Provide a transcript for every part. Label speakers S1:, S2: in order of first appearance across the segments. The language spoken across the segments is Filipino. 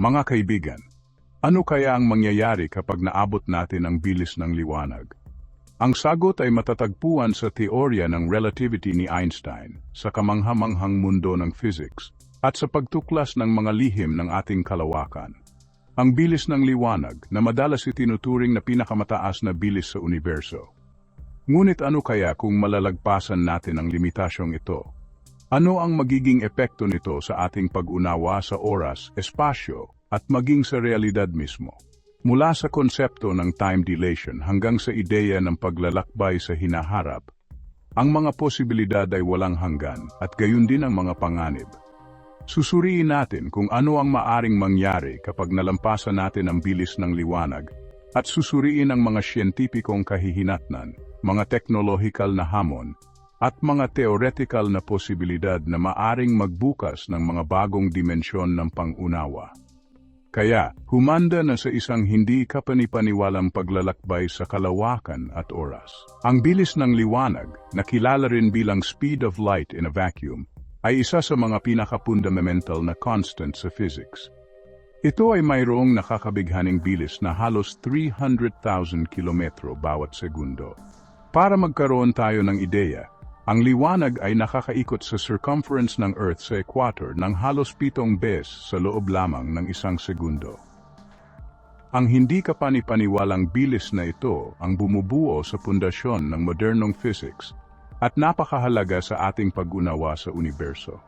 S1: Mga kaibigan, ano kaya ang mangyayari kapag naabot natin ang bilis ng liwanag? Ang sagot ay matatagpuan sa teorya ng relativity ni Einstein, sa kamanghamanghang mundo ng physics, at sa pagtuklas ng mga lihim ng ating kalawakan. Ang bilis ng liwanag na madalas itinuturing na pinakamataas na bilis sa universo. Ngunit ano kaya kung malalagpasan natin ang limitasyong ito? Ano ang magiging epekto nito sa ating pag-unawa sa oras, espasyo, at maging sa realidad mismo? Mula sa konsepto ng time dilation hanggang sa ideya ng paglalakbay sa hinaharap, ang mga posibilidad ay walang hanggan at gayon din ang mga panganib. Susuriin natin kung ano ang maaring mangyari kapag nalampasan natin ang bilis ng liwanag at susuriin ang mga siyentipikong kahihinatnan, mga teknolohikal na hamon, at mga theoretical na posibilidad na maaring magbukas ng mga bagong dimensyon ng pangunawa. Kaya, humanda na sa isang hindi kapanipaniwalang paglalakbay sa kalawakan at oras. Ang bilis ng liwanag, na kilala rin bilang speed of light in a vacuum, ay isa sa mga pinaka-fundamental na constant sa physics. Ito ay mayroong nakakabighaning bilis na halos 300,000 kilometro bawat segundo. Para magkaroon tayo ng ideya, ang liwanag ay nakakaikot sa circumference ng Earth sa equator ng halos pitong bes sa loob lamang ng isang segundo. Ang hindi kapanipaniwalang bilis na ito ang bumubuo sa pundasyon ng modernong physics at napakahalaga sa ating pag-unawa sa universo.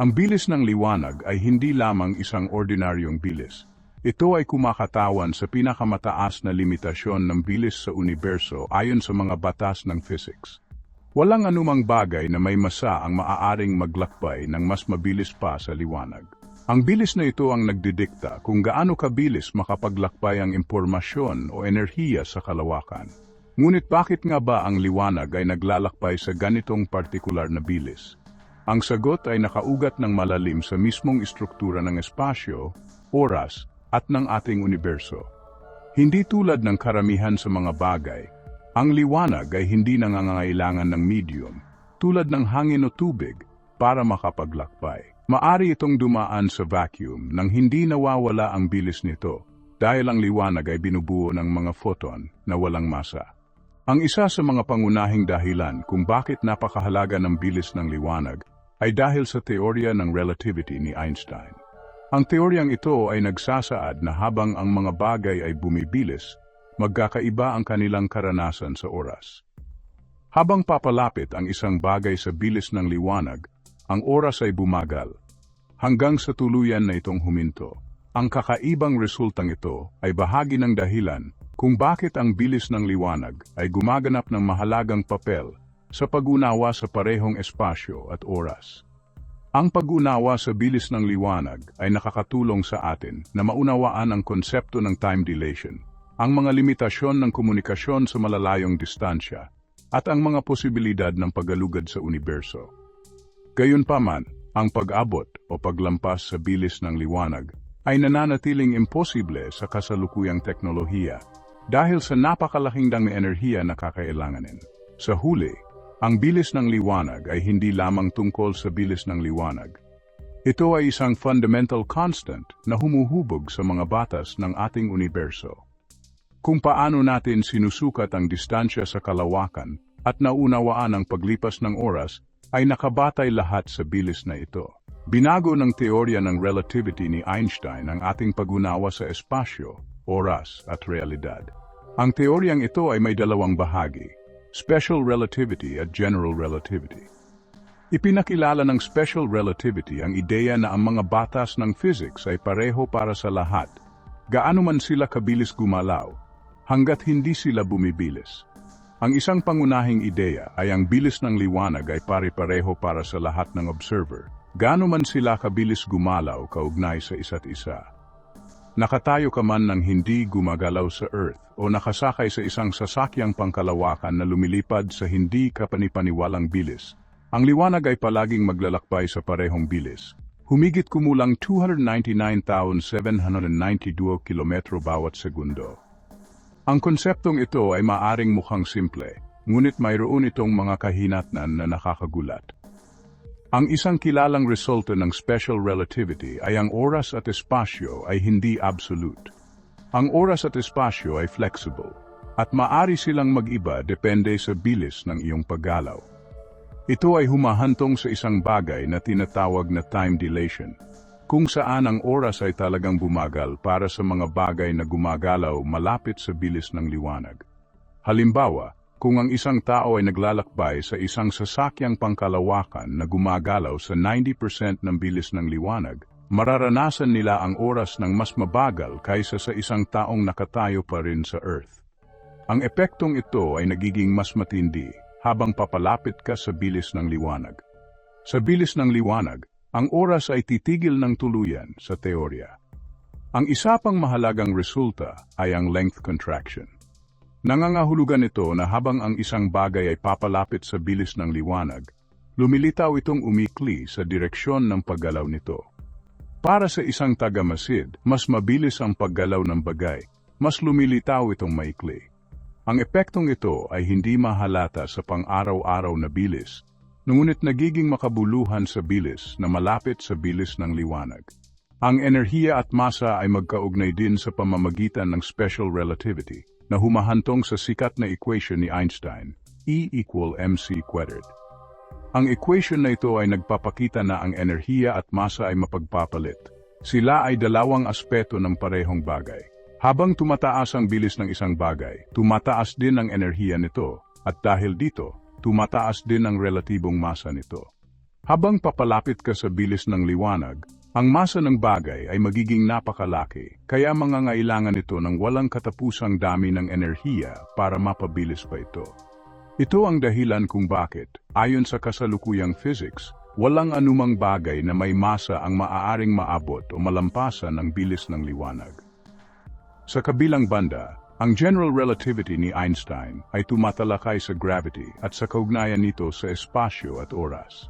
S1: Ang bilis ng liwanag ay hindi lamang isang ordinaryong bilis. Ito ay kumakatawan sa pinakamataas na limitasyon ng bilis sa universo ayon sa mga batas ng physics. Walang anumang bagay na may masa ang maaaring maglakbay ng mas mabilis pa sa liwanag. Ang bilis na ito ang nagdidikta kung gaano kabilis makapaglakbay ang impormasyon o enerhiya sa kalawakan. Ngunit bakit nga ba ang liwanag ay naglalakbay sa ganitong partikular na bilis? Ang sagot ay nakaugat ng malalim sa mismong istruktura ng espasyo, oras, at ng ating universo. Hindi tulad ng karamihan sa mga bagay, ang liwanag ay hindi nangangailangan ng medium, tulad ng hangin o tubig, para makapaglakbay. Maari itong dumaan sa vacuum nang hindi nawawala ang bilis nito dahil ang liwanag ay binubuo ng mga photon na walang masa. Ang isa sa mga pangunahing dahilan kung bakit napakahalaga ng bilis ng liwanag ay dahil sa teorya ng relativity ni Einstein. Ang teoryang ito ay nagsasaad na habang ang mga bagay ay bumibilis, magkakaiba ang kanilang karanasan sa oras. Habang papalapit ang isang bagay sa bilis ng liwanag, ang oras ay bumagal, hanggang sa tuluyan na itong huminto. Ang kakaibang resultang ito ay bahagi ng dahilan kung bakit ang bilis ng liwanag ay gumaganap ng mahalagang papel sa pag-unawa sa parehong espasyo at oras. Ang pag-unawa sa bilis ng liwanag ay nakakatulong sa atin na maunawaan ang konsepto ng time dilation, ang mga limitasyon ng komunikasyon sa malalayong distansya, at ang mga posibilidad ng paggalugad sa universo. Gayunpaman, ang pag-abot o paglampas sa bilis ng liwanag ay nananatiling imposible sa kasalukuyang teknolohiya dahil sa napakalaking dang enerhiya na kakailanganin. Sa huli, ang bilis ng liwanag ay hindi lamang tungkol sa bilis ng liwanag. Ito ay isang fundamental constant na humuhubog sa mga batas ng ating universo. Kung paano natin sinusukat ang distansya sa kalawakan at naunawaan ang paglipas ng oras ay nakabatay lahat sa bilis na ito. Binago ng teorya ng relativity ni Einstein ang ating pag-unawa sa espasyo, oras at realidad. Ang teoryang ito ay may dalawang bahagi, special relativity at general relativity. Ipinakilala ng special relativity ang ideya na ang mga batas ng physics ay pareho para sa lahat, gaano man sila kabilis gumalaw, hanggat hindi sila bumibilis. Ang isang pangunahing ideya ay ang bilis ng liwanag ay pare-pareho para sa lahat ng observer, gaano man sila kabilis gumalaw kaugnay sa isa't isa. Nakatayo ka man ng hindi gumagalaw sa Earth o nakasakay sa isang sasakyang pangkalawakan na lumilipad sa hindi kapanipaniwalang bilis, ang liwanag ay palaging maglalakbay sa parehong bilis. Humigit kumulang 299,792 kilometro bawat segundo. Ang konseptong ito ay maaring mukhang simple, ngunit mayroon itong mga kahinatnan na nakakagulat. Ang isang kilalang resulta ng special relativity ay ang oras at espasyo ay hindi absolute. Ang oras at espasyo ay flexible, at maari silang mag-iba depende sa bilis ng iyong paggalaw. Ito ay humahantong sa isang bagay na tinatawag na time dilation, kung saan ang oras ay talagang bumagal para sa mga bagay na gumagalaw malapit sa bilis ng liwanag. Halimbawa, kung ang isang tao ay naglalakbay sa isang sasakyang pangkalawakan na gumagalaw sa 90% ng bilis ng liwanag, mararanasan nila ang oras ng mas mabagal kaysa sa isang taong nakatayo pa rin sa Earth. Ang epektong ito ay nagiging mas matindi habang papalapit ka sa bilis ng liwanag. Sa bilis ng liwanag, ang oras ay titigil ng tuluyan sa teorya. Ang isa pang mahalagang resulta ay ang length contraction. Nangangahulugan ito na habang ang isang bagay ay papalapit sa bilis ng liwanag, lumilitaw itong umikli sa direksyon ng paggalaw nito. Para sa isang tagamasid, mas mabilis ang paggalaw ng bagay, mas lumilitaw itong maikli. Ang epektong ito ay hindi mahalata sa pang-araw-araw na bilis, ngunit nagiging makabuluhan sa bilis na malapit sa bilis ng liwanag. Ang enerhiya at masa ay magkaugnay din sa pamamagitan ng special relativity na humahantong sa sikat na equation ni Einstein, E equal mc squared. Ang equation na ito ay nagpapakita na ang enerhiya at masa ay mapagpapalit. Sila ay dalawang aspeto ng parehong bagay. Habang tumataas ang bilis ng isang bagay, tumataas din ang enerhiya nito, at dahil dito, tumataas din ang relatibong masa nito. Habang papalapit ka sa bilis ng liwanag, ang masa ng bagay ay magiging napakalaki, kaya mangangailangan ito ng walang katapusang dami ng enerhiya para mapabilis pa ito. Ito ang dahilan kung bakit, ayon sa kasalukuyang physics, walang anumang bagay na may masa ang maaaring maabot o malampasan ng bilis ng liwanag. Sa kabilang banda, ang general relativity ni Einstein ay tumatalakay sa gravity at sa kaugnayan nito sa espasyo at oras.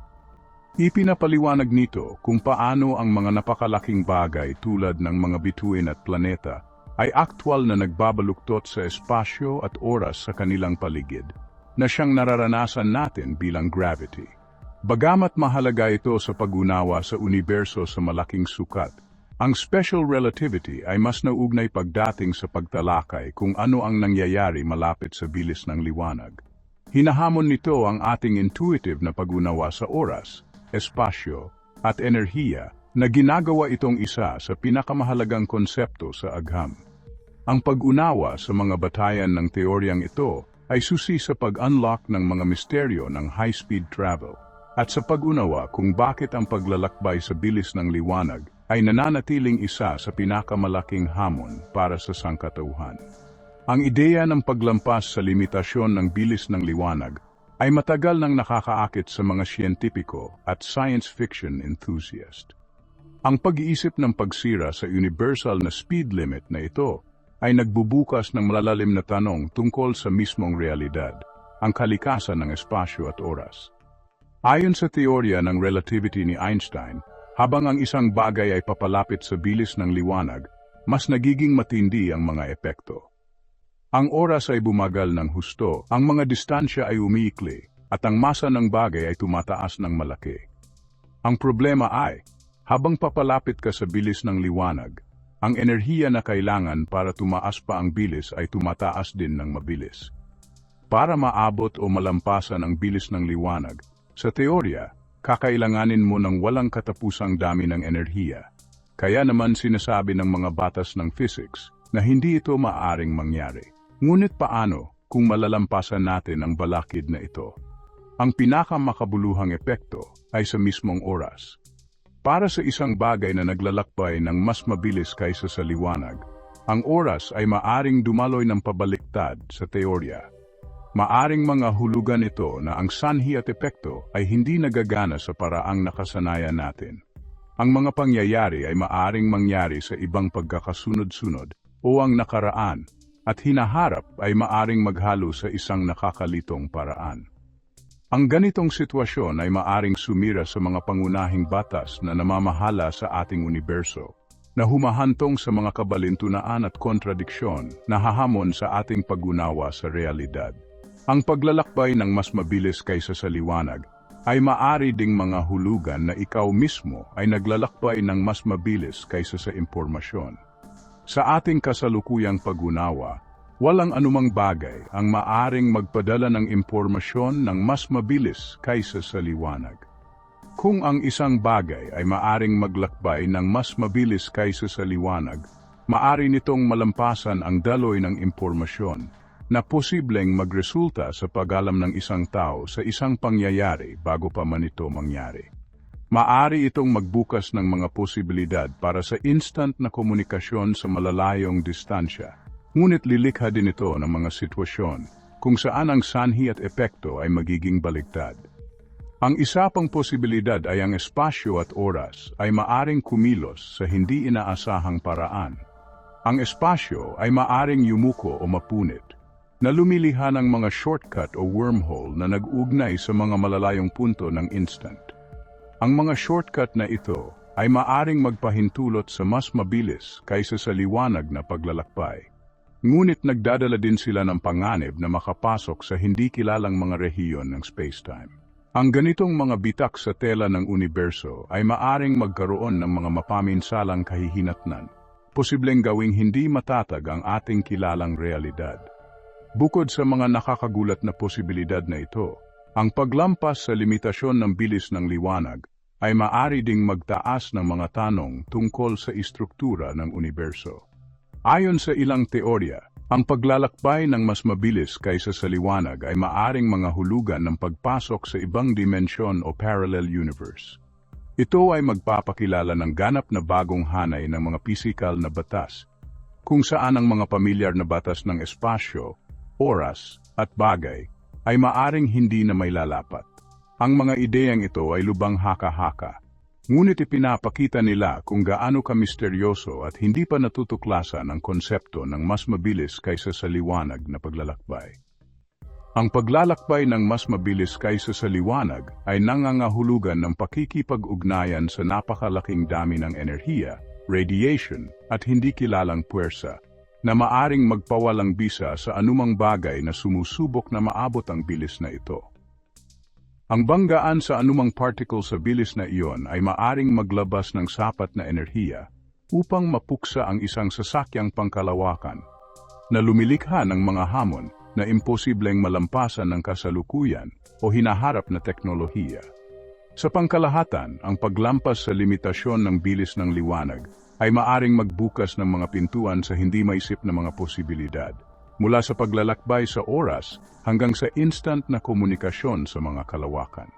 S1: Ipinapaliwanag nito kung paano ang mga napakalaking bagay tulad ng mga bituin at planeta ay aktwal na nagbabaluktot sa espasyo at oras sa kanilang paligid, na siyang nararanasan natin bilang gravity. Bagamat mahalaga ito sa pag-unawa sa universo sa malaking sukat, ang special relativity ay mas naugnay pagdating sa pagtalakay kung ano ang nangyayari malapit sa bilis ng liwanag. Hinahamon nito ang ating intuitive na pag-unawa sa oras, espasyo, at enerhiya na ginagawa itong isa sa pinakamahalagang konsepto sa agham. Ang pag-unawa sa mga batayan ng teoryang ito ay susi sa pag-unlock ng mga misteryo ng high-speed travel at sa pag-unawa kung bakit ang paglalakbay sa bilis ng liwanag ay nananatiling isa sa pinakamalaking hamon para sa sangkatauhan. Ang ideya ng paglampas sa limitasyon ng bilis ng liwanag ay matagal nang nakakaakit sa mga siyentipiko at science fiction enthusiast. Ang pag-iisip ng pagsira sa universal na speed limit na ito ay nagbubukas ng malalalim na tanong tungkol sa mismong realidad, ang kalikasan ng espasyo at oras. Ayon sa teorya ng relativity ni Einstein, habang ang isang bagay ay papalapit sa bilis ng liwanag, mas nagiging matindi ang mga epekto. Ang oras ay bumagal ng husto, ang mga distansya ay umiikli, at ang masa ng bagay ay tumataas ng malaki. Ang problema ay, habang papalapit ka sa bilis ng liwanag, ang enerhiya na kailangan para tumaas pa ang bilis ay tumataas din ng mabilis. Para maabot o malampasan ang bilis ng liwanag, sa teorya, kakailanganin mo ng walang katapusang dami ng enerhiya. Kaya naman sinasabi ng mga batas ng physics na hindi ito maaring mangyari. Ngunit paano kung malalampasan natin ang balakid na ito? Ang pinakamakabuluhang epekto ay sa mismong oras. Para sa isang bagay na naglalakbay ng mas mabilis kaysa sa liwanag, ang oras ay maaring dumaloy ng pabaliktad sa teorya Maaring mga hulugan ito na ang sanhi at epekto ay hindi nagagana sa paraang nakasanayan natin. Ang mga pangyayari ay maaring mangyari sa ibang pagkakasunod-sunod o ang nakaraan at hinaharap ay maaring maghalo sa isang nakakalitong paraan. Ang ganitong sitwasyon ay maaring sumira sa mga pangunahing batas na namamahala sa ating universo, na humahantong sa mga kabalintunaan at kontradiksyon na hahamon sa ating pag-unawa sa realidad. Ang paglalakbay ng mas mabilis kaysa sa liwanag ay maari ding mga hulugan na ikaw mismo ay naglalakbay ng mas mabilis kaysa sa impormasyon. Sa ating kasalukuyang pag-unawa, walang anumang bagay ang maaring magpadala ng impormasyon ng mas mabilis kaysa sa liwanag. Kung ang isang bagay ay maaring maglakbay ng mas mabilis kaysa sa liwanag, maari nitong malampasan ang daloy ng impormasyon na posibleng magresulta sa pag-alam ng isang tao sa isang pangyayari bago pa man ito mangyari. Maari itong magbukas ng mga posibilidad para sa instant na komunikasyon sa malalayong distansya, ngunit lilikha din ito ng mga sitwasyon kung saan ang sanhi at epekto ay magiging baliktad. Ang isa pang posibilidad ay ang espasyo at oras ay maaring kumilos sa hindi inaasahang paraan. Ang espasyo ay maaring yumuko o mapunit, na lumiliha ng mga shortcut o wormhole na nag-ugnay sa mga malalayong punto ng instant. Ang mga shortcut na ito ay maaring magpahintulot sa mas mabilis kaysa sa liwanag na paglalakbay. Ngunit nagdadala din sila ng panganib na makapasok sa hindi kilalang mga rehiyon ng spacetime. Ang ganitong mga bitak sa tela ng universo ay maaring magkaroon ng mga mapaminsalang kahihinatnan, posibleng gawing hindi matatag ang ating kilalang realidad. Bukod sa mga nakakagulat na posibilidad na ito, ang paglampas sa limitasyon ng bilis ng liwanag ay maari ding magtaas ng mga tanong tungkol sa istruktura ng universo. Ayon sa ilang teorya, ang paglalakbay ng mas mabilis kaysa sa liwanag ay maaring mga hulugan ng pagpasok sa ibang dimensyon o parallel universe. Ito ay magpapakilala ng ganap na bagong hanay ng mga pisikal na batas, kung saan ang mga pamilyar na batas ng espasyo oras, at bagay ay maaring hindi na may lalapat. Ang mga ideyang ito ay lubang haka-haka, ngunit ipinapakita nila kung gaano kamisteryoso at hindi pa natutuklasan ang konsepto ng mas mabilis kaysa sa liwanag na paglalakbay. Ang paglalakbay ng mas mabilis kaysa sa liwanag ay nangangahulugan ng pakikipag-ugnayan sa napakalaking dami ng enerhiya, radiation, at hindi kilalang puwersa na maaring magpawalang bisa sa anumang bagay na sumusubok na maabot ang bilis na ito. Ang banggaan sa anumang particle sa bilis na iyon ay maaring maglabas ng sapat na enerhiya upang mapuksa ang isang sasakyang pangkalawakan na lumilikha ng mga hamon na imposibleng malampasan ng kasalukuyan o hinaharap na teknolohiya. Sa pangkalahatan, ang paglampas sa limitasyon ng bilis ng liwanag ay maaring magbukas ng mga pintuan sa hindi maisip na mga posibilidad, mula sa paglalakbay sa oras hanggang sa instant na komunikasyon sa mga kalawakan.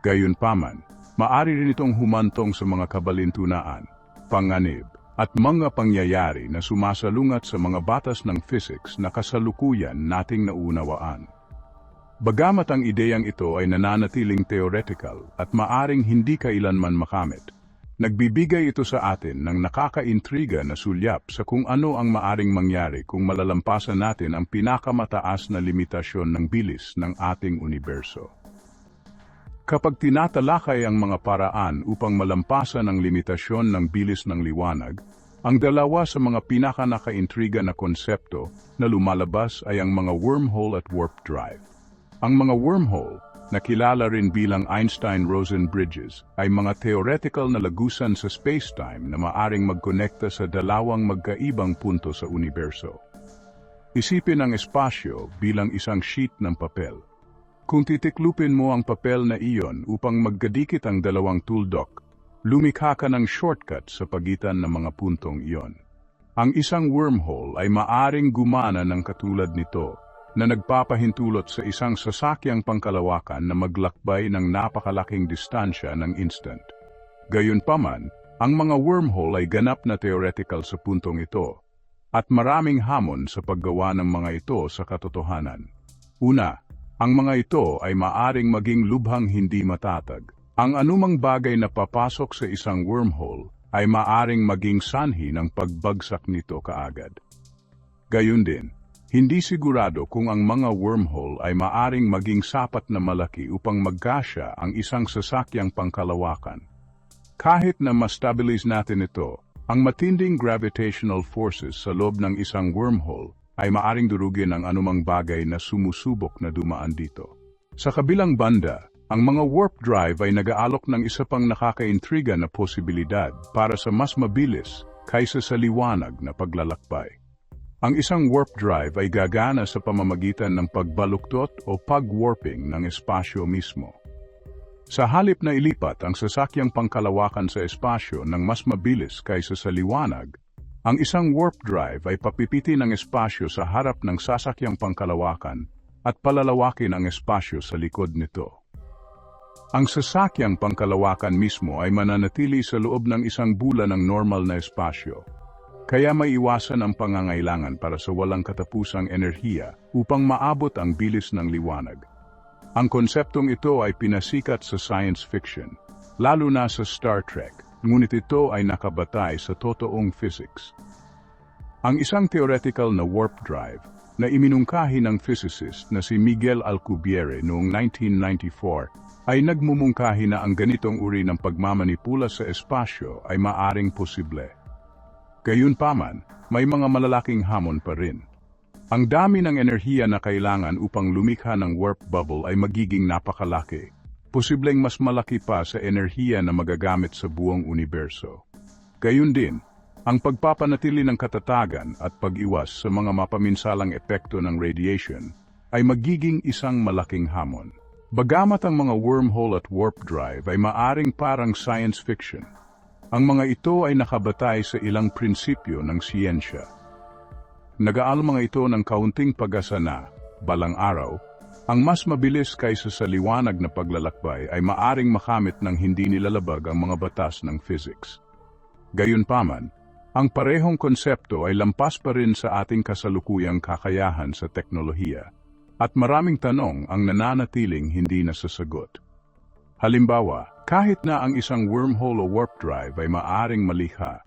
S1: Gayunpaman, maari rin itong humantong sa mga kabalintunaan, panganib, at mga pangyayari na sumasalungat sa mga batas ng physics na kasalukuyan nating naunawaan. Bagamat ang ideyang ito ay nananatiling theoretical at maaring hindi kailanman makamit, Nagbibigay ito sa atin ng nakakaintriga na sulyap sa kung ano ang maaring mangyari kung malalampasan natin ang pinakamataas na limitasyon ng bilis ng ating universo. Kapag tinatalakay ang mga paraan upang malampasan ang limitasyon ng bilis ng liwanag, ang dalawa sa mga pinakanakaintriga na konsepto na lumalabas ay ang mga wormhole at warp drive. Ang mga wormhole na kilala rin bilang Einstein-Rosen bridges, ay mga theoretical na lagusan sa spacetime na maaring magkonekta sa dalawang magkaibang punto sa universo. Isipin ang espasyo bilang isang sheet ng papel. Kung titiklupin mo ang papel na iyon upang magkadikit ang dalawang tuldok, lumikha ka ng shortcut sa pagitan ng mga puntong iyon. Ang isang wormhole ay maaring gumana ng katulad nito na nagpapahintulot sa isang sasakyang pangkalawakan na maglakbay ng napakalaking distansya ng instant. Gayunpaman, ang mga wormhole ay ganap na theoretical sa puntong ito, at maraming hamon sa paggawa ng mga ito sa katotohanan. Una, ang mga ito ay maaring maging lubhang hindi matatag. Ang anumang bagay na papasok sa isang wormhole ay maaring maging sanhi ng pagbagsak nito kaagad. Gayun din, hindi sigurado kung ang mga wormhole ay maaring maging sapat na malaki upang magkasya ang isang sasakyang pangkalawakan. Kahit na ma-stabilize natin ito, ang matinding gravitational forces sa loob ng isang wormhole ay maaring durugin ang anumang bagay na sumusubok na dumaan dito. Sa kabilang banda, ang mga warp drive ay nag-aalok ng isa pang nakakaintriga na posibilidad para sa mas mabilis kaysa sa liwanag na paglalakbay. Ang isang warp drive ay gagana sa pamamagitan ng pagbaluktot o pag-warping ng espasyo mismo. Sa halip na ilipat ang sasakyang pangkalawakan sa espasyo ng mas mabilis kaysa sa liwanag, ang isang warp drive ay papipiti ng espasyo sa harap ng sasakyang pangkalawakan at palalawakin ang espasyo sa likod nito. Ang sasakyang pangkalawakan mismo ay mananatili sa loob ng isang bula ng normal na espasyo. Kaya may iwasan ang pangangailangan para sa walang katapusang enerhiya upang maabot ang bilis ng liwanag. Ang konseptong ito ay pinasikat sa science fiction, lalo na sa Star Trek, ngunit ito ay nakabatay sa totoong physics. Ang isang theoretical na warp drive na iminungkahi ng physicist na si Miguel Alcubierre noong 1994 ay nagmumungkahi na ang ganitong uri ng pagmamanipula sa espasyo ay maaring posible. Gayunpaman, may mga malalaking hamon pa rin. Ang dami ng enerhiya na kailangan upang lumikha ng warp bubble ay magiging napakalaki. Posibleng mas malaki pa sa enerhiya na magagamit sa buong universo. Gayun din, ang pagpapanatili ng katatagan at pag-iwas sa mga mapaminsalang epekto ng radiation ay magiging isang malaking hamon. Bagamat ang mga wormhole at warp drive ay maaring parang science fiction, ang mga ito ay nakabatay sa ilang prinsipyo ng siyensya. Nagaal mga ito ng kaunting pag-asa na, balang araw, ang mas mabilis kaysa sa liwanag na paglalakbay ay maaring makamit ng hindi nilalabag ang mga batas ng physics. Gayunpaman, ang parehong konsepto ay lampas pa rin sa ating kasalukuyang kakayahan sa teknolohiya at maraming tanong ang nananatiling hindi nasasagot. Halimbawa, kahit na ang isang wormhole o warp drive ay maaring malikha,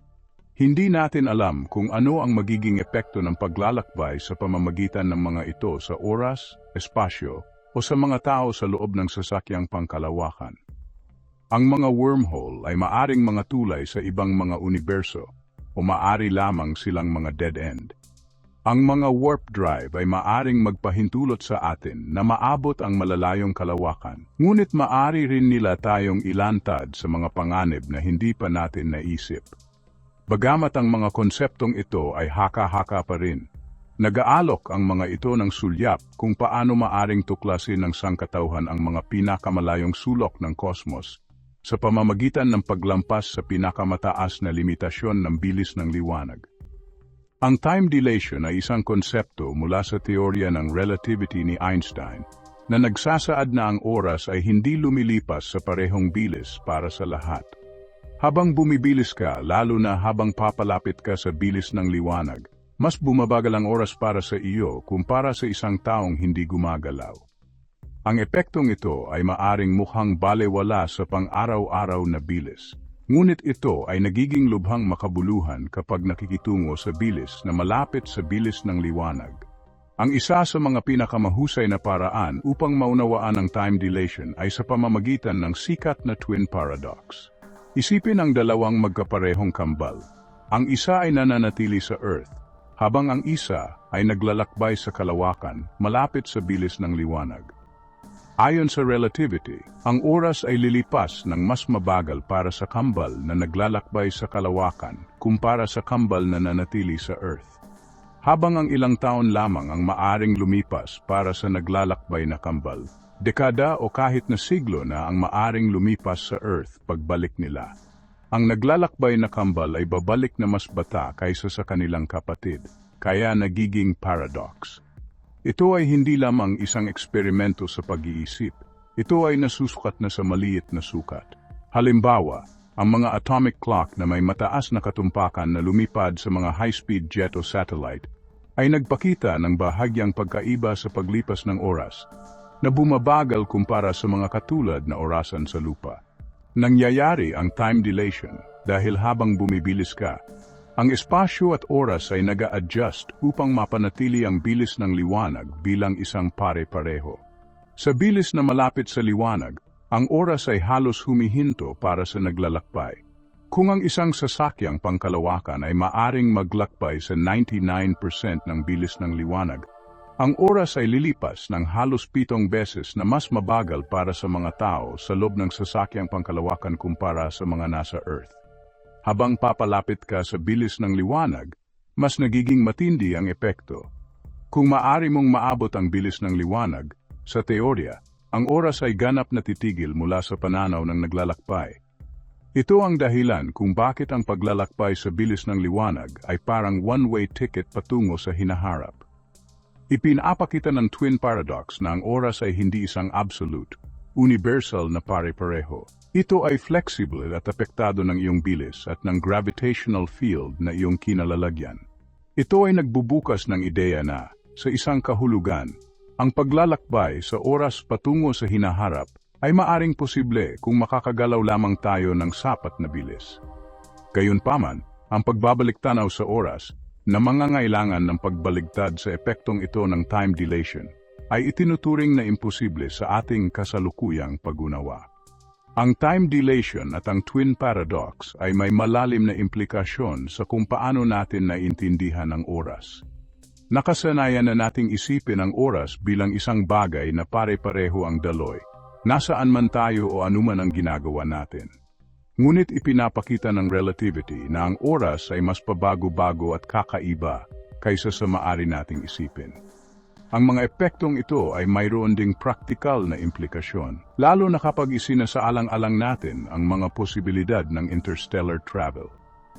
S1: hindi natin alam kung ano ang magiging epekto ng paglalakbay sa pamamagitan ng mga ito sa oras, espasyo, o sa mga tao sa loob ng sasakyang pangkalawakan. Ang mga wormhole ay maaring mga tulay sa ibang mga universo o maari lamang silang mga dead end. Ang mga warp drive ay maaring magpahintulot sa atin na maabot ang malalayong kalawakan, ngunit maari rin nila tayong ilantad sa mga panganib na hindi pa natin naisip. Bagamat ang mga konseptong ito ay haka-haka pa rin, nagaalok ang mga ito ng sulyap kung paano maaring tuklasin ng sangkatauhan ang mga pinakamalayong sulok ng kosmos sa pamamagitan ng paglampas sa pinakamataas na limitasyon ng bilis ng liwanag. Ang time dilation ay isang konsepto mula sa teorya ng relativity ni Einstein na nagsasaad na ang oras ay hindi lumilipas sa parehong bilis para sa lahat. Habang bumibilis ka, lalo na habang papalapit ka sa bilis ng liwanag, mas bumabagal ang oras para sa iyo kumpara sa isang taong hindi gumagalaw. Ang epektong ito ay maaring mukhang balewala sa pang-araw-araw na bilis. Ngunit ito ay nagiging lubhang makabuluhan kapag nakikitungo sa bilis na malapit sa bilis ng liwanag. Ang isa sa mga pinakamahusay na paraan upang maunawaan ang time dilation ay sa pamamagitan ng sikat na twin paradox. Isipin ang dalawang magkaparehong kambal. Ang isa ay nananatili sa Earth, habang ang isa ay naglalakbay sa kalawakan malapit sa bilis ng liwanag. Ayon sa relativity, ang oras ay lilipas ng mas mabagal para sa kambal na naglalakbay sa kalawakan kumpara sa kambal na nanatili sa Earth. Habang ang ilang taon lamang ang maaring lumipas para sa naglalakbay na kambal, dekada o kahit na siglo na ang maaring lumipas sa Earth pagbalik nila. Ang naglalakbay na kambal ay babalik na mas bata kaysa sa kanilang kapatid, kaya nagiging paradox. Ito ay hindi lamang isang eksperimento sa pag-iisip. Ito ay nasusukat na sa maliit na sukat. Halimbawa, ang mga atomic clock na may mataas na katumpakan na lumipad sa mga high-speed jet o satellite ay nagpakita ng bahagyang pagkaiba sa paglipas ng oras na bumabagal kumpara sa mga katulad na orasan sa lupa. Nangyayari ang time dilation dahil habang bumibilis ka, ang espasyo at oras ay nag adjust upang mapanatili ang bilis ng liwanag bilang isang pare-pareho. Sa bilis na malapit sa liwanag, ang oras ay halos humihinto para sa naglalakbay. Kung ang isang sasakyang pangkalawakan ay maaring maglakbay sa 99% ng bilis ng liwanag, Ang oras ay lilipas ng halos pitong beses na mas mabagal para sa mga tao sa loob ng sasakyang pangkalawakan kumpara sa mga nasa Earth. Habang papalapit ka sa bilis ng liwanag, mas nagiging matindi ang epekto. Kung maari mong maabot ang bilis ng liwanag, sa teorya, ang oras ay ganap na titigil mula sa pananaw ng naglalakbay. Ito ang dahilan kung bakit ang paglalakbay sa bilis ng liwanag ay parang one-way ticket patungo sa hinaharap. Ipinapakita ng twin paradox na ang oras ay hindi isang absolute, universal na pare-pareho. Ito ay flexible at apektado ng iyong bilis at ng gravitational field na iyong kinalalagyan. Ito ay nagbubukas ng ideya na, sa isang kahulugan, ang paglalakbay sa oras patungo sa hinaharap ay maaring posible kung makakagalaw lamang tayo ng sapat na bilis. Gayunpaman, ang pagbabalik tanaw sa oras na mangangailangan ng pagbaligtad sa epektong ito ng time dilation ay itinuturing na imposible sa ating kasalukuyang pagunawa. Ang time dilation at ang twin paradox ay may malalim na implikasyon sa kung paano natin naiintindihan ang oras. Nakasanayan na nating isipin ang oras bilang isang bagay na pare-pareho ang daloy, nasaan man tayo o anuman ang ginagawa natin. Ngunit ipinapakita ng relativity na ang oras ay mas pabago-bago at kakaiba kaysa sa maari nating isipin. Ang mga epektong ito ay mayroon ding praktikal na implikasyon, lalo na kapag isinasaalang-alang natin ang mga posibilidad ng interstellar travel.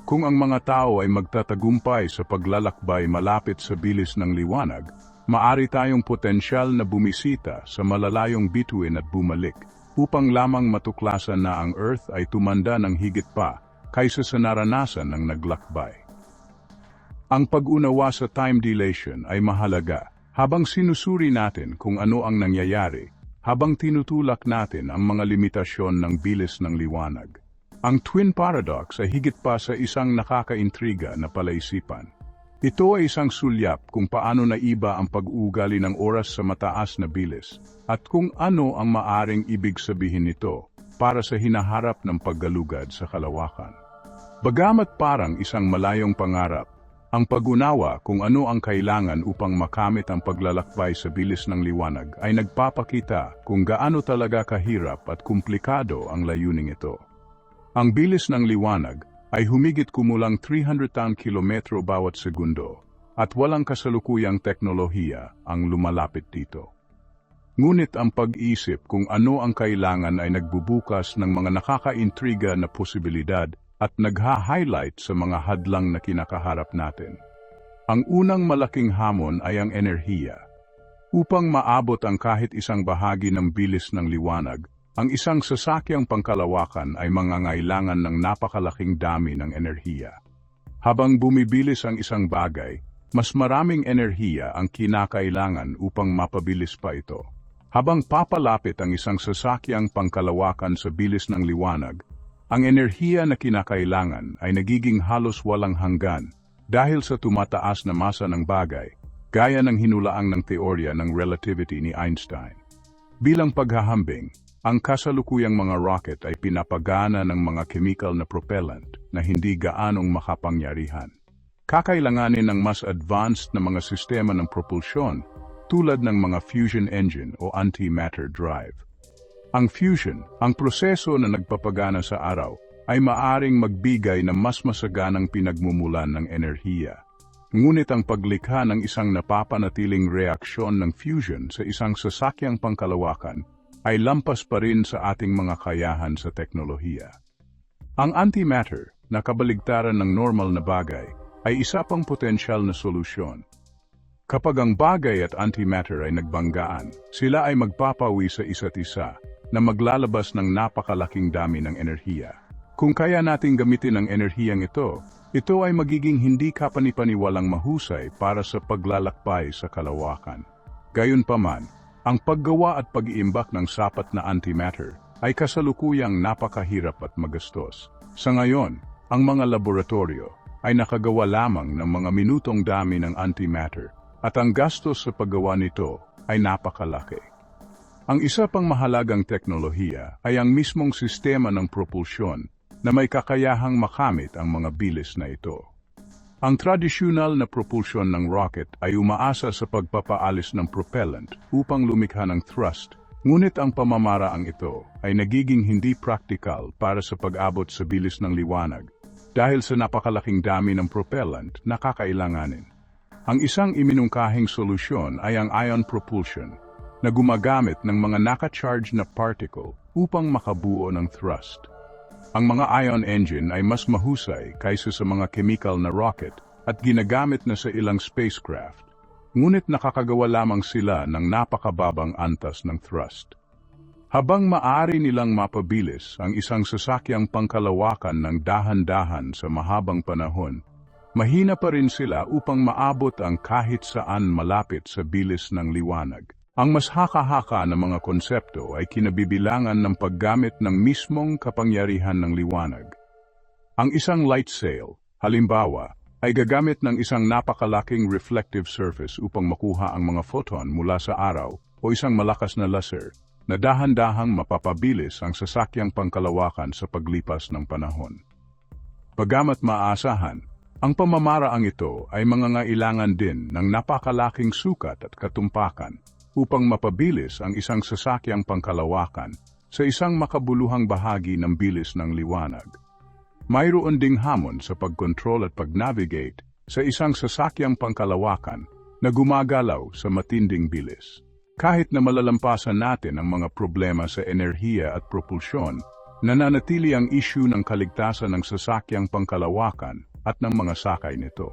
S1: Kung ang mga tao ay magtatagumpay sa paglalakbay malapit sa bilis ng liwanag, maari tayong potensyal na bumisita sa malalayong bituin at bumalik upang lamang matuklasan na ang Earth ay tumanda ng higit pa kaysa sa naranasan ng naglakbay. Ang pag-unawa sa time dilation ay mahalaga habang sinusuri natin kung ano ang nangyayari habang tinutulak natin ang mga limitasyon ng bilis ng liwanag. Ang twin paradox ay higit pa sa isang nakakaintriga na palaisipan. Ito ay isang sulyap kung paano naiba ang pag-uugali ng oras sa mataas na bilis at kung ano ang maaring ibig sabihin nito para sa hinaharap ng paggalugad sa kalawakan. Bagamat parang isang malayong pangarap, ang pag-unawa kung ano ang kailangan upang makamit ang paglalakbay sa bilis ng liwanag ay nagpapakita kung gaano talaga kahirap at komplikado ang layuning ito. Ang bilis ng liwanag ay humigit kumulang 300 kilometro bawat segundo at walang kasalukuyang teknolohiya ang lumalapit dito. Ngunit ang pag-isip kung ano ang kailangan ay nagbubukas ng mga nakakaintriga na posibilidad at nagha-highlight sa mga hadlang na kinakaharap natin. Ang unang malaking hamon ay ang enerhiya. Upang maabot ang kahit isang bahagi ng bilis ng liwanag, ang isang sasakyang pangkalawakan ay mangangailangan ng napakalaking dami ng enerhiya. Habang bumibilis ang isang bagay, mas maraming enerhiya ang kinakailangan upang mapabilis pa ito. Habang papalapit ang isang sasakyang pangkalawakan sa bilis ng liwanag, ang enerhiya na kinakailangan ay nagiging halos walang hanggan dahil sa tumataas na masa ng bagay, gaya ng hinulaang ng teorya ng relativity ni Einstein. Bilang paghahambing, ang kasalukuyang mga rocket ay pinapagana ng mga chemical na propellant na hindi gaanong makapangyarihan. Kakailanganin ng mas advanced na mga sistema ng propulsyon tulad ng mga fusion engine o antimatter drive. Ang fusion, ang proseso na nagpapagana sa araw, ay maaring magbigay ng mas masaganang pinagmumulan ng enerhiya. Ngunit ang paglikha ng isang napapanatiling reaksyon ng fusion sa isang sasakyang pangkalawakan ay lampas pa rin sa ating mga kayahan sa teknolohiya. Ang antimatter, na kabaligtaran ng normal na bagay, ay isa pang potensyal na solusyon. Kapag ang bagay at antimatter ay nagbanggaan, sila ay magpapawi sa isa't isa na maglalabas ng napakalaking dami ng enerhiya. Kung kaya nating gamitin ang enerhiyang ito, ito ay magiging hindi kapanipaniwalang mahusay para sa paglalakbay sa kalawakan. Gayunpaman, ang paggawa at pag-iimbak ng sapat na antimatter ay kasalukuyang napakahirap at magastos. Sa ngayon, ang mga laboratorio ay nakagawa lamang ng mga minutong dami ng antimatter at ang gastos sa paggawa nito ay napakalaki. Ang isa pang mahalagang teknolohiya ay ang mismong sistema ng propulsyon na may kakayahang makamit ang mga bilis na ito. Ang tradisyonal na propulsion ng rocket ay umaasa sa pagpapaalis ng propellant upang lumikha ng thrust, ngunit ang pamamaraang ito ay nagiging hindi practical para sa pag-abot sa bilis ng liwanag dahil sa napakalaking dami ng propellant na kakailanganin. Ang isang iminungkahing solusyon ay ang ion propulsion na gumagamit ng mga naka-charge na particle upang makabuo ng thrust. Ang mga ion engine ay mas mahusay kaysa sa mga chemical na rocket at ginagamit na sa ilang spacecraft, ngunit nakakagawa lamang sila ng napakababang antas ng thrust. Habang maaari nilang mapabilis ang isang sasakyang pangkalawakan ng dahan-dahan sa mahabang panahon, mahina pa rin sila upang maabot ang kahit saan malapit sa bilis ng liwanag. Ang mas haka-haka na mga konsepto ay kinabibilangan ng paggamit ng mismong kapangyarihan ng liwanag. Ang isang light sail, halimbawa, ay gagamit ng isang napakalaking reflective surface upang makuha ang mga photon mula sa araw o isang malakas na laser na dahan-dahang mapapabilis ang sasakyang pangkalawakan sa paglipas ng panahon. Pagamat maasahan, ang pamamaraang ito ay mangangailangan din ng napakalaking sukat at katumpakan upang mapabilis ang isang sasakyang pangkalawakan sa isang makabuluhang bahagi ng bilis ng liwanag. Mayroon ding hamon sa pagkontrol at pag-navigate sa isang sasakyang pangkalawakan na gumagalaw sa matinding bilis. Kahit na malalampasan natin ang mga problema sa enerhiya at propulsyon, nananatili ang issue ng kaligtasan ng sasakyang pangkalawakan at ng mga sakay nito.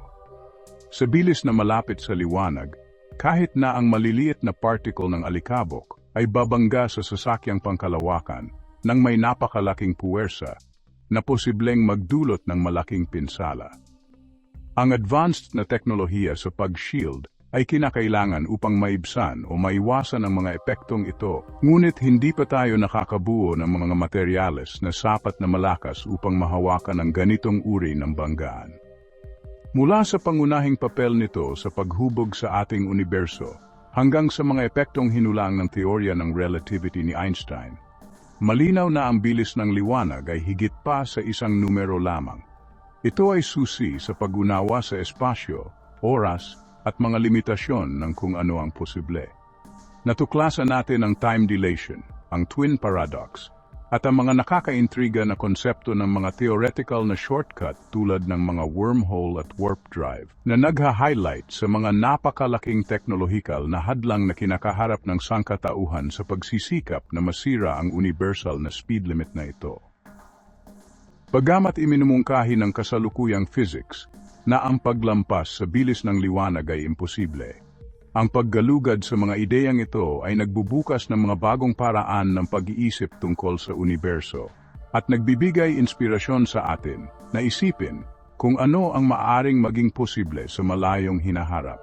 S1: Sa bilis na malapit sa liwanag, kahit na ang maliliit na particle ng alikabok ay babangga sa sasakyang pangkalawakan nang may napakalaking puwersa na posibleng magdulot ng malaking pinsala. Ang advanced na teknolohiya sa pag-shield ay kinakailangan upang maibsan o maiwasan ang mga epektong ito, ngunit hindi pa tayo nakakabuo ng mga materyales na sapat na malakas upang mahawakan ang ganitong uri ng banggaan. Mula sa pangunahing papel nito sa paghubog sa ating universo hanggang sa mga epektong hinulang ng teorya ng relativity ni Einstein, malinaw na ang bilis ng liwanag ay higit pa sa isang numero lamang. Ito ay susi sa pag-unawa sa espasyo, oras, at mga limitasyon ng kung ano ang posible. Natuklasan natin ang time dilation, ang twin paradox, at ang mga nakakaintriga na konsepto ng mga theoretical na shortcut tulad ng mga wormhole at warp drive na nagha-highlight sa mga napakalaking teknolohikal na hadlang na kinakaharap ng sangkatauhan sa pagsisikap na masira ang universal na speed limit na ito. Bagamat iminumungkahi ng kasalukuyang physics na ang paglampas sa bilis ng liwanag ay imposible. Ang paggalugad sa mga ideyang ito ay nagbubukas ng mga bagong paraan ng pag-iisip tungkol sa universo at nagbibigay inspirasyon sa atin na isipin kung ano ang maaring maging posible sa malayong hinaharap.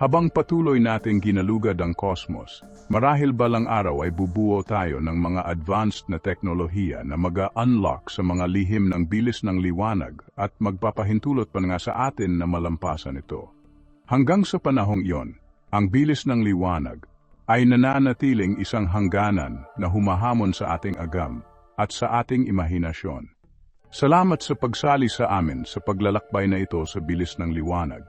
S1: Habang patuloy nating ginalugad ang kosmos, marahil balang araw ay bubuo tayo ng mga advanced na teknolohiya na mag-unlock sa mga lihim ng bilis ng liwanag at magpapahintulot pa nga sa atin na malampasan ito. Hanggang sa panahong iyon, ang bilis ng liwanag ay nananatiling isang hangganan na humahamon sa ating agam at sa ating imahinasyon. Salamat sa pagsali sa amin sa paglalakbay na ito sa bilis ng liwanag.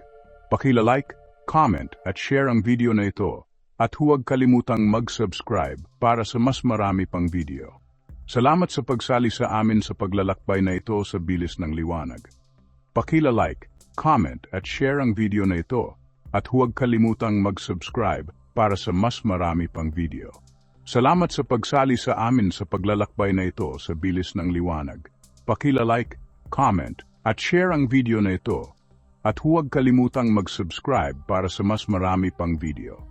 S1: Pakila-like, comment at share ang video na ito at huwag kalimutang mag-subscribe para sa mas marami pang video. Salamat sa pagsali sa amin sa paglalakbay na ito sa bilis ng liwanag. Pakila-like, comment at share ang video na ito at huwag kalimutang mag-subscribe para sa mas marami pang video. Salamat sa pagsali sa amin sa paglalakbay na ito sa bilis ng liwanag. Pakila-like, comment at share ang video na ito at huwag kalimutang mag-subscribe para sa mas marami pang video.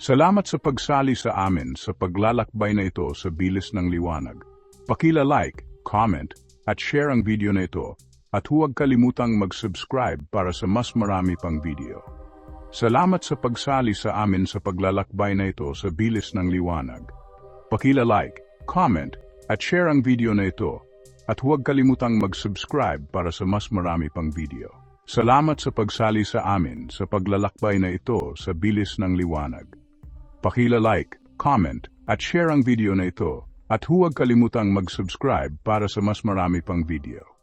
S1: Salamat sa pagsali sa amin sa paglalakbay na ito sa bilis ng liwanag. Pakila like, comment, at share ang video na ito at huwag kalimutang mag-subscribe para sa mas marami pang video. Salamat sa pagsali sa amin sa paglalakbay na ito sa bilis ng liwanag. Pakila like, comment, at share ang video na ito at huwag kalimutang mag-subscribe para sa mas marami pang video. Salamat sa pagsali sa amin sa paglalakbay na ito sa bilis ng liwanag. Pakila like, comment, at share ang video na ito at huwag kalimutang mag-subscribe para sa mas marami pang video.